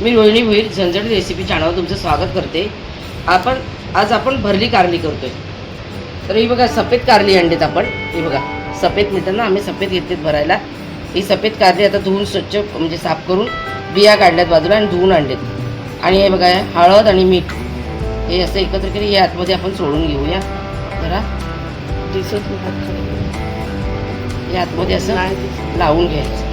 मी Rohini Bhoir Jhanjhani recipe चॅनलवर तुमचं स्वागत करते. आपण आज आपण भरली कारली करतोय. तर ही बघा सफेद कारली आणलीत आपण. ही बघा सफेद मिळतात ना आम्ही सफेद घेतलीत भरायला. ही सफेद कारली आता धुवून स्वच्छ म्हणजे साफ करून बिया काढल्यात बाजूला आणि धुवून आणलेत. आणि हे बघा हळद आणि मीठ. हे असं एकत्र केले हे आतमध्ये आपण सोडून घेऊया. जरा दिसत. हे आतमध्ये असं. लावून घ्यायचं.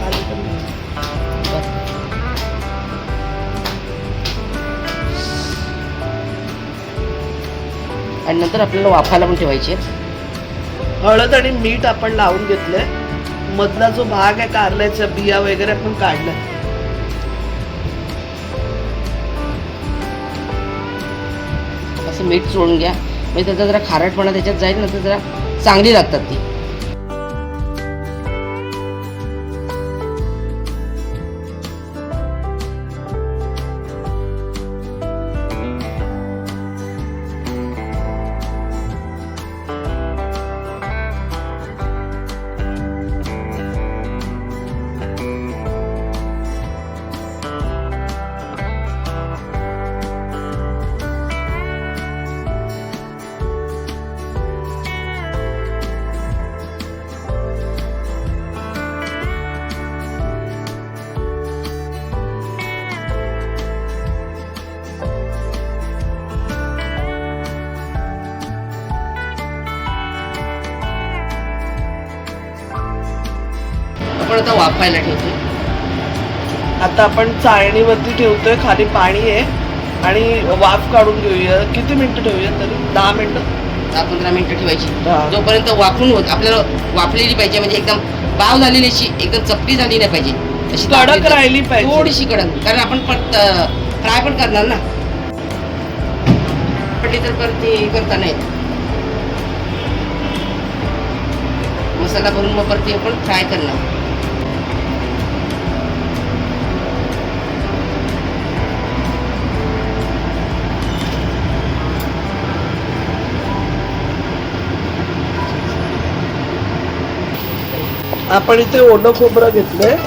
आणि नंतर आपल्याला वाफायला पण ठेवायचे. हळद आणि मीठ आपण लावून घेतलंय. मधला जो भाग आहे कारल्याच्या बिया वगैरे आपण काढल्या. असं मीठ सोडून घ्या. म्हणजे त्याचा जरा खारटपणा त्याच्यात जाईल ना तर जरा चांगली लागतात ती. आपण आता वाफायला ठेवतो आता आपण चाळणीवरती ठेवतोय खाली पाणी आहे. आणि वाफ काढून घेऊया. किती मिनिटं ठेवूया तरी? दहा मिनिटं? दहा पंधरा मिनिटं ठेवायची. जोपर्यंत वाफून होत आपल्याला वाफलेली पाहिजे म्हणजे एकदम बाव झालेली अशी एकदम चपटी झाली नाही पाहिजे. अशी कडक राहिली पाहिजे. थोडीशी कडक. कारण आपण परत फ्राय पण करणार ना. पडली तर परत ते करता नाही. मसाला भरून मग परत आपण फ्राय करणार. आपण इथे ओलं खोबरं घेतलंय.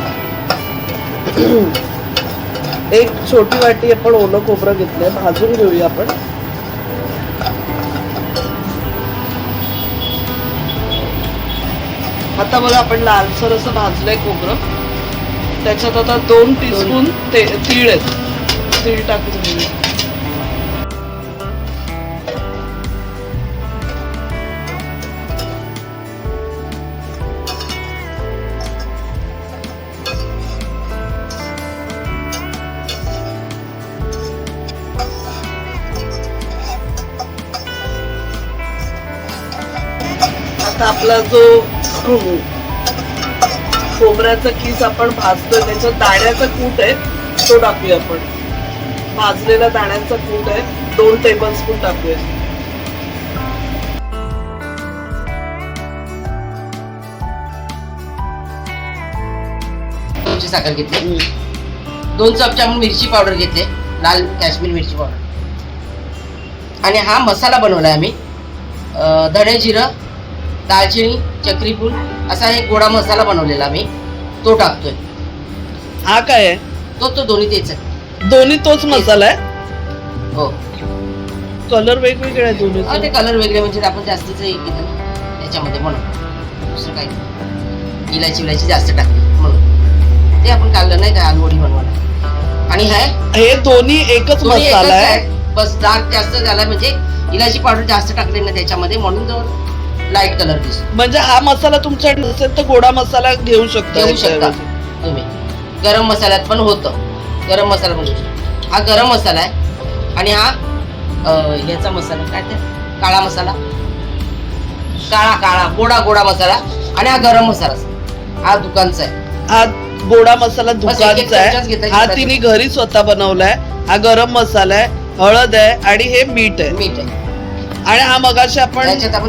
एक छोटी वाटी आपण ओलं खोबरं घेतलंय. भाजून घेऊया आपण. आता बघा आपण लालसर असं भाजलंय खोबरं. त्याच्यात आता दोन टीस्पून ते तीळ आहेत. तीळ टाकून घेऊया. आता आपला जो हम्म, खोबऱ्याचा किस आपण भाजतोय त्याच्यात दाण्याचा कूट आहे तो टाकूया आपण. भाजलेला दाण्याचा कूट आहे दोन टेबल स्पून टाकूया साखर घेतले? दोन चमचे आपण मिरची पावडर घेतले लाल काश्मीर मिरची पावडर. आणि हा मसाला बनवलाय आम्ही धणे जिरं दालचिनी चक्रीफूल असा एक गोडा मसाला बनवलेला आम्ही. तो टाकतोय. हा काय आहे? तो तो दोन्ही तेच आहे. दोन्ही तोच मसाला आहे? हो. कलर वेगवेगळे आहे अं, ते दोन्ही कलर वेगळे म्हणजे आपण जास्तीच हे केलं ना त्याच्यामध्ये म्हणून. दुसरं काही नाही. इलायची विलायची जास्त टाकली म्हणून. ते आपण काढलं नाही का आलूवडी बनवायला? आणि हाय हे दोन्ही एकच दोन्ही एकच मसाला आहे? आहे. बस डार्क जास्त झाला म्हणजे इलायची पावडर जास्त टाकली ना त्याच्यामध्ये म्हणून तो लाइट कलर दिसतो. म्हणजे हा मसाला तुमच्याकडे नसेल तर गोडा मसाला घेऊ शकता घेऊ शकता. तुम्ही. गरम मसाल्यात पण होतं. गरम मसाला पण घेऊ. हा गरम मसाला आहे. आणि हा याचा मसाला काय ते? काळा मसाला. काळा काळा गोडा गोडा मसाला. आणि हा गरम मसाला हा दुकानचा आहे. हा गोडा मसाला दुकानचा आहे. हा. तिने घरी स्वतः बनवलाय. हा गरम मसाला आहे हळद आहे आणि हे मीठ आहे. मीठ आहे. आणि हा मगाशी आपण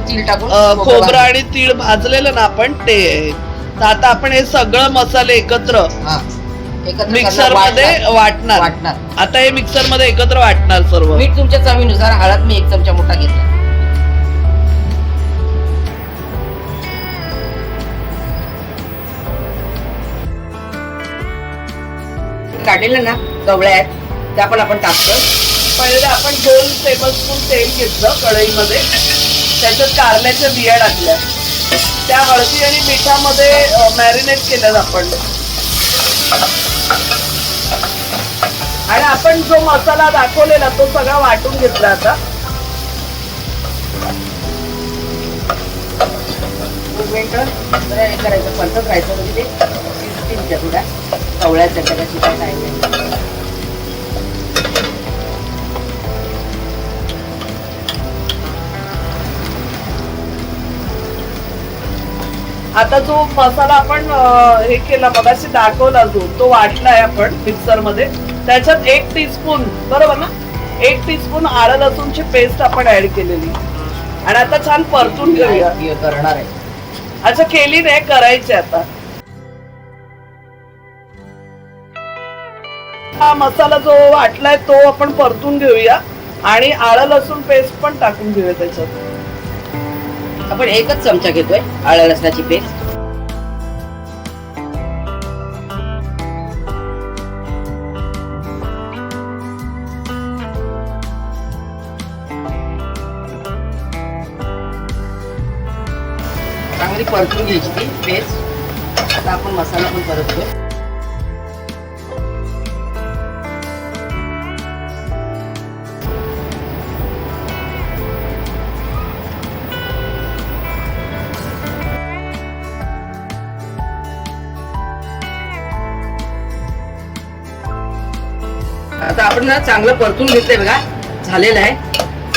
तीळ टाकून अ, खोबरं आणि तीळ भाजलेलं ना आपण ते आहे. तर आता आपण हे सगळं मसाले एकत्र हा. एकत्र मिक्सरमध्ये वाटणार. वाटणार. वाटणार. आता हे मिक्सरमध्ये एकत्र वाटणार सर्व. मीठ तुमच्या चवीनुसार हळद मी एक चमचा मोठा घेतला. काढलेलं ना कवळ्या आहेत त्या पण आपण टाकतोय. पहिले आपण दोन टेबलस्पून तेल घेतलं कढईमध्ये. त्याच्यात कारल्याच्या बिया टाकल्या. त्या हळदी आणि मिठामध्ये मॅरिनेट केलं आपण. आणि आपण जो मसाला दाखवलेला तो सगळा वाटून घेतला आता. करायचं मिनिटं. हे करायचं म्हणजे ते शिजतील त्या थोड्या कवळ्यात त्याच्या काय आता जो मसाला आपण हे केला मगाशी दाखवला जो तो वाटलाय आपण मिक्सरमध्ये त्याच्यात एक टीस्पून बरोबर ना? एक टीस्पून आलं लसूणची पेस्ट आपण ऍड केलेली. आणि आता छान परतून घेऊया. करणार आहे. अच्छा केली नाही करायची आता. हा मसाला जो वाटलाय तो आपण परतून घेऊया. आणि आलं लसूण पेस्ट पण टाकून घेऊया त्याच्यात. आपण एकच चमचा घेतोय आळ्या लसणाची पेस्ट. चांगली परतून घ्यायची ती पेस्ट. आता आपण मसाला पण परततोय. आता आपण ना चांगलं परतून घेतलंय बघा. झालेलं आहे.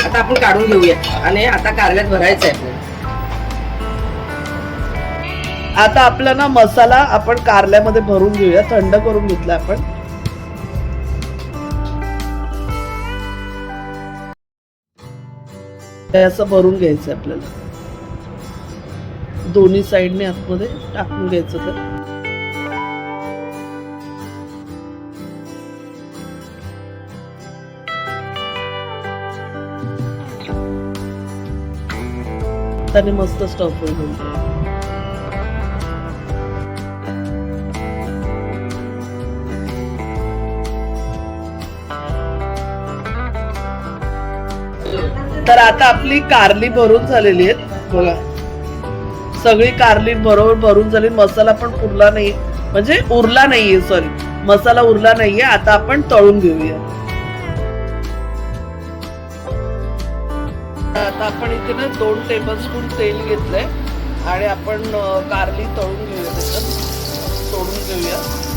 आता आपण काढून घेऊया. आणि आता कारल्यात भरायचं आहे. आपल्याला आता आपला ना मसाला आपण कारल्यामध्ये भरून घेऊया. थंड करून घेतला आपण. असं भरून घ्यायचं आपल्याला. दोन्ही साईडने आतमध्ये टाकून घ्यायचं तर. त्याने मस्त स्टफ होईल तर आता आपली कारली भरून झालेली आहे बघा. सगळी कारली बरोबर भरून झाली. मसाला पण उरला नाही म्हणजे उरला नाहीये सॉरी मसाला उरला नाहीये. आता आपण तळून घेऊया. आता आपण इथे ना दोन टेबलस्पून तेल घेतलंय. आणि आपण कारली तळून घेऊया त्याच्यात. तोडून घेऊया.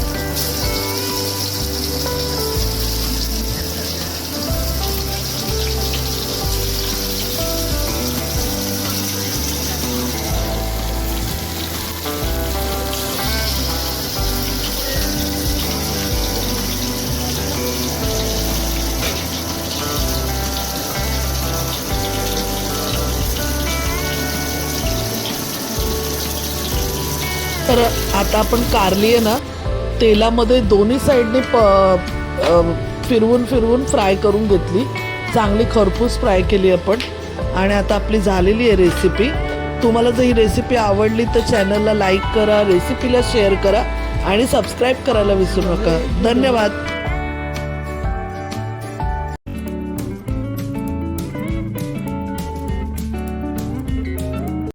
तर आता आपण कारली आहे ना तेलामध्ये दोन्ही साईडने प फिरवून फिरवून फ्राय करून घेतली. चांगली खरपूस फ्राय केली आपण. आणि आता आपली झालेली आहे रेसिपी. तुम्हाला जर ही रेसिपी आवडली तर चॅनलला लाईक करा रेसिपीला शेअर करा आणि सबस्क्राईब करायला विसरू नका. धन्यवाद.